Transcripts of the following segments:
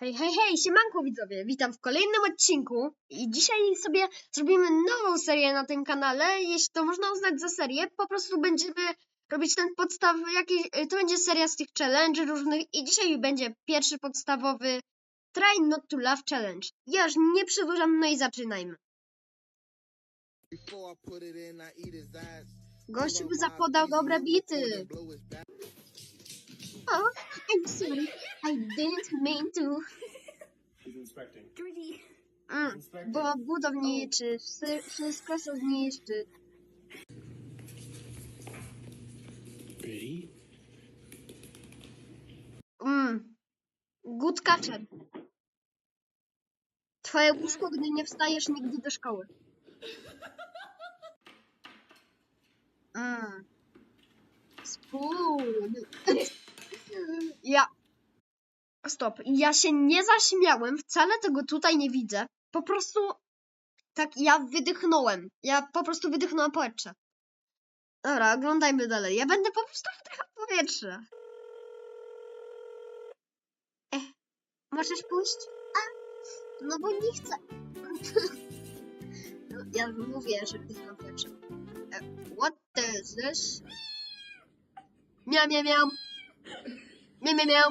Hej, hej, hej, siemanko widzowie, witam w kolejnym odcinku i dzisiaj sobie zrobimy nową serię na tym kanale, jeśli to można uznać za serię, po prostu będziemy robić ten podstaw, jakiś, y, to będzie seria z tych challenge różnych i dzisiaj będzie pierwszy podstawowy Try Not To Laugh Challenge. Ja już nie przedłużam, no i zaczynajmy. Gościu by zapodał dobre bity. Oh, I'm sorry, I didn't mean to. He's inspecting. Mm, bo budowniczy, wsy- wszystko się zniszczy. Ready? Mm. Good catcher. Twoje łóżko, gdy nie wstajesz nigdy do szkoły. Mm. Spoon. Ja. Stop. Ja się nie zaśmiałem, wcale tego tutaj nie widzę. Po prostu tak ja wydychnąłem. Ja po prostu wydychnąłem powietrze. Dobra, oglądajmy dalej. Ja będę po prostu wdychał powietrze. Eh, możesz pójść? A, no bo nie chcę. No, ja mówię, że wdycham powietrze. Eh, What is this? Miau, miau, miau. Miau, miau, miau.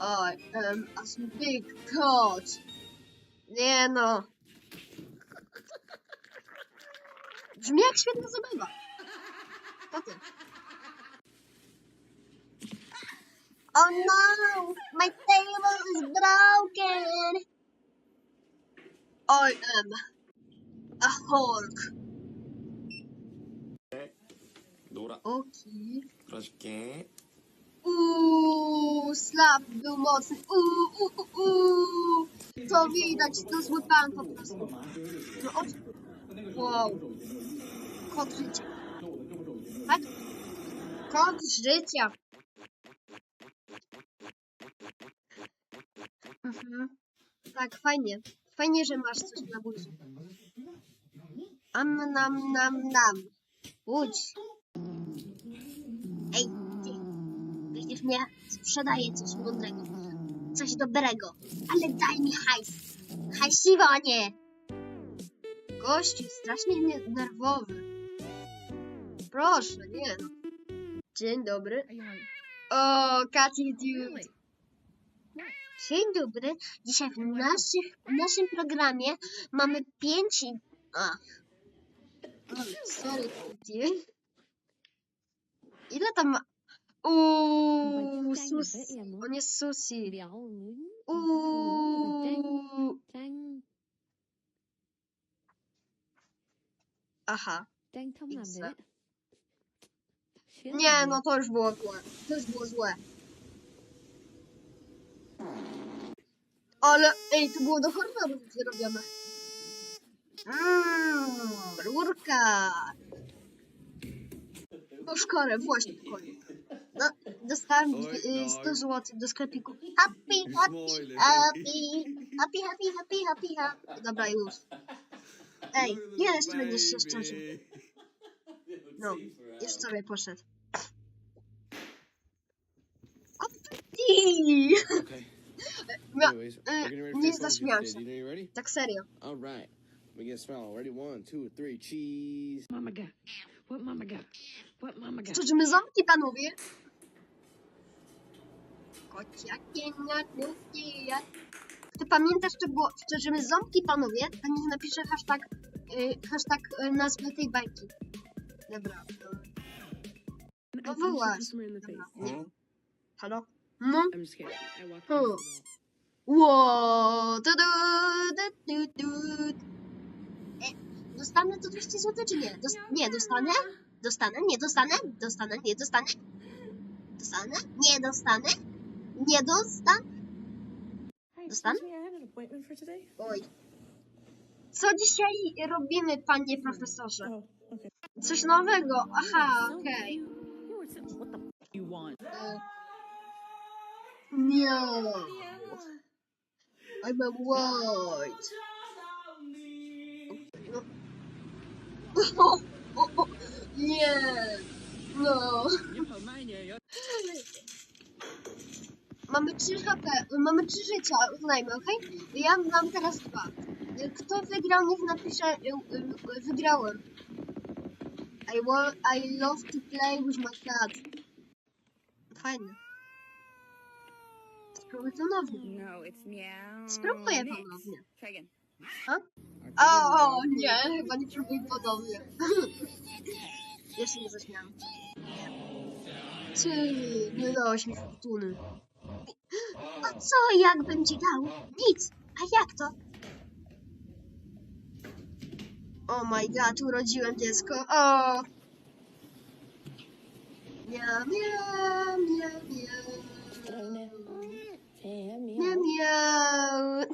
I am a big cat. No. Brzmi jak świetna zabawa. Potem. Oh no! My table is broken! I am um, a Hulk. Dobra. Oki. Troszkę. Uuu, slap był mocny. Uuu, uuu, uuu. To widać, to zły pan po prostu. No od... Wow. Kot życia. Tak? Kot życia. Mhm. Tak, fajnie. Fajnie, że masz coś na buzi. Am nam nam nam. Łódź. Widzisz mnie? Sprzedaję coś mądrego. Coś dobrego. Ale daj mi hajs. Hajsiwo, a nie. Gościu, strasznie nerwowy. Proszę, nie. Dzień dobry. O, Katy Dude. Dzień dobry. Dzisiaj w, naszych, w naszym programie mamy pięć... Ach. Sorry, Katy. Ile tam. Uuu, sus... On jest sushi. Uuu. Aha. Pizza. Nie, no to już było złe. To już było złe. Ale, ej, to było do horroru zrobione. Mmm, rurka. No szkorę, właśnie, spokojnie. No, dostałem y, 100 zł do sklepiku. Happy, happy, happy, happy, happy, happy, happy, happy. Dobra, już. Ej, ile jeszcze będziesz się szczęścił? No, już sobie poszedł. Okay. No, Anyways, y, we're getting ready for nie zaśmiałam się. You know you ready? Tak serio. All right. We get a smile. Ready? One, two, three. Cheese. Mama got? What mama got? What mama got? Szczerzymy ząbki, panowie. Kociakie na dupie, jak... Ty pamiętasz, czy było szczerzymy ząbki, panowie? To niech napisze hashtag, y, hashtag y, nazwę tej bajki. Dobra. No wyłaź. Halo? No? I'm just kidding. I walked past the wall. Ło, du, du, du, du, du. E, dostanę to 200 zł, czy nie? Dos nie, dostanę? Dostanę? Nie dostanę? Dostanę? Nie dostanę? Dostanę? Nie dostanę? Nie dostanę? Hi, Dostanę? excuse me, I had an appointment for today. Oj. Co dzisiaj robimy, panie profesorze? Oh, okay. Coś nowego. Aha, okej. Want? E, Nie. I'm a white. No. O, o, o, nie. No. Mamy 3 HP, mamy 3 życia, uznajmy, okej? Ja mam teraz dwa. Kto wygrał, niech napisze, y, y, wygrałem. I, wa- I love to play with my cat. Fajne. Spróbuj ponownie. No, it's meow. Spróbuję ponownie. Again. O, o, nie, chyba nie próbuj ponownie. Jeszcze nie zaśmiałam. Ty, nie dałeś mi fortuny. A co jakbym ci dał? Nic. A jak to? Oh my god, urodziłem dziecko. O! Miau, miau, miau, miau. Miau, miau.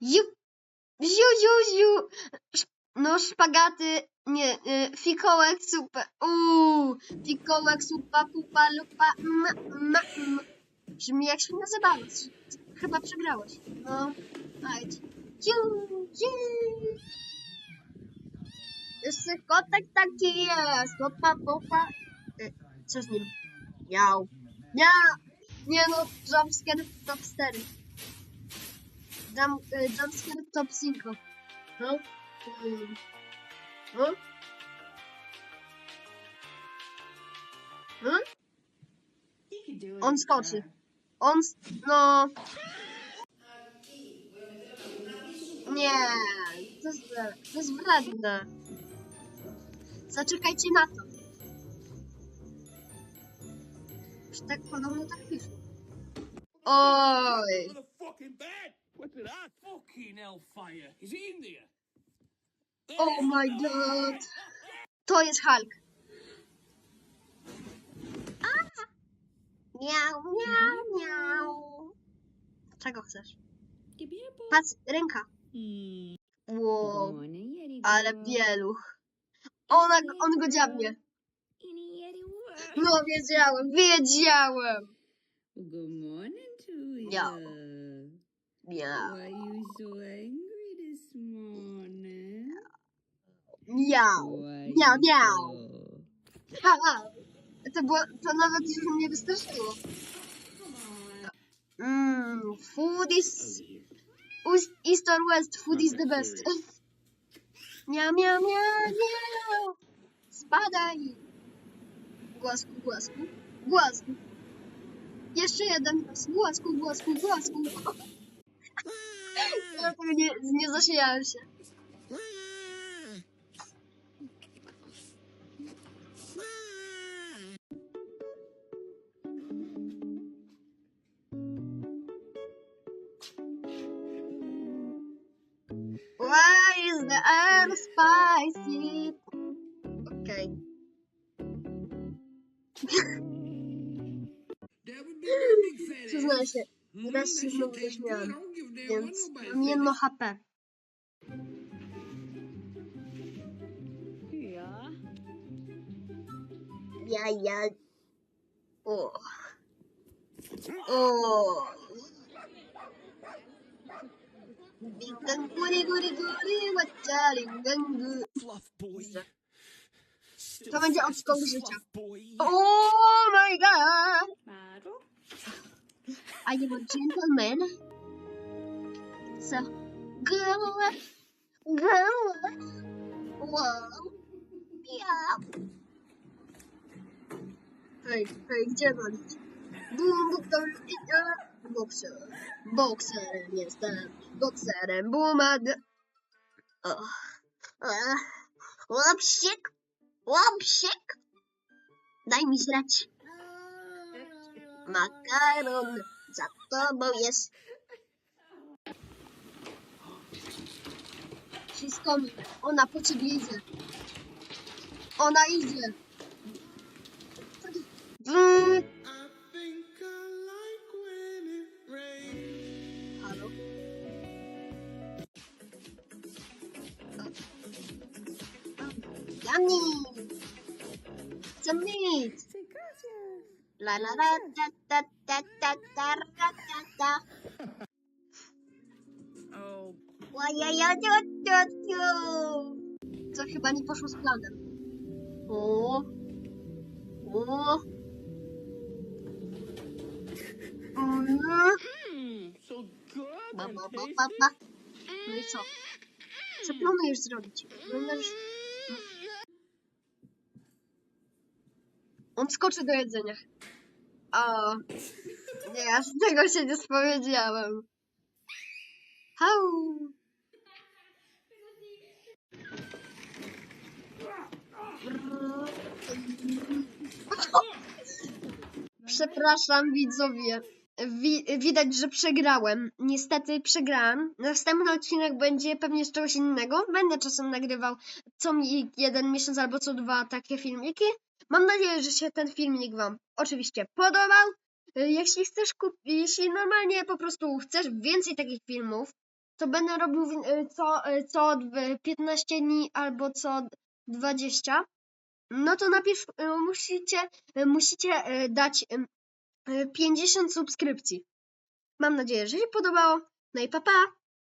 Ju, ziu, ziu, ziu. No, szpagaty, nie, y, fikołek, super. Uuu, fikołek, supa, pupa, lupa, m, m, m. Brzmi jak się nazywałeś. Chyba przegrałeś. No, ajdź. Jeszcze kotek taki jest. Popa, popa. Y, co z nim? Miał. Miał. Nie no, jumpscare top 4. Jump, y, jumpscare top 5. No? Mm. No? No? On skoczy. On, s- no... Nie, to jest, to jest wredne. Zaczekajcie na to. Już tak podobno tak pisze. Oj. fucking hellfire! Is in there? Oh my god. To jest Hulk. A! Miau, miau, miau. Czego chcesz? Patrz, ręka. Wow, Yeti ale bieluch. Ona, on go dziabnie. No, wiedziałem, wiedziałem. Good morning to you. Miau. Miau, Why you so angry this morning? Miau, you miau. so- Ha, to, było, to nawet już mnie wystraszyło. Mmm, food is... Us- East or West, food is the best. Miau, miau, miau, miau. Spadaj. Głasku, głasku, głasku. Jeszcze jeden. Głasku, głasku, głasku. Nie, nie zasiejąłem się. The air spicy? Okej. Przyznaję się, raz się znowu zaśmiałem, więc mam jedno HP. Yeah. Ja, ja. O. O. Binggang guri guri guri waczaringangu. Fluff boy. To będzie od szkoły życia. boy. Oh my god! Model. I am a gentleman. So, go, go, wow, yeah. Hej, hej, gdzie walić? Bum, bum, bum, bum, Bokser. Bokserem jestem. Bokserem. Uh. Łapsik, łapsik. Daj mi zrać. Makaron za tobą jest. Wszystko mi. Ona po ciebie idzie. Ona idzie. It's a La la la da da da da da da da da. Oh. Ja, ja, ja, ja, ja. Co chyba nie poszło z planem. O. O. Mm. Ba, ba, ba, ba, ba. No i co? Co planujesz zrobić? Planujesz... On skoczy do jedzenia. O, nie, z tego się nie spowiedziałem. Hau! Przepraszam widzowie. Wi widać, że przegrałem. Niestety przegrałem. Następny odcinek będzie pewnie z czegoś innego. Będę czasem nagrywał co mi jeden miesiąc albo co dwa takie filmiki. Mam nadzieję, że się ten filmik Wam oczywiście podobał. Jeśli chcesz kupić, jeśli normalnie po prostu chcesz więcej takich filmów, to będę robił co, co d- 15 dni albo co 20. No to najpierw musicie, musicie y, dać y, 50 subskrypcji. Mam nadzieję, że się podobało. No i pa pa!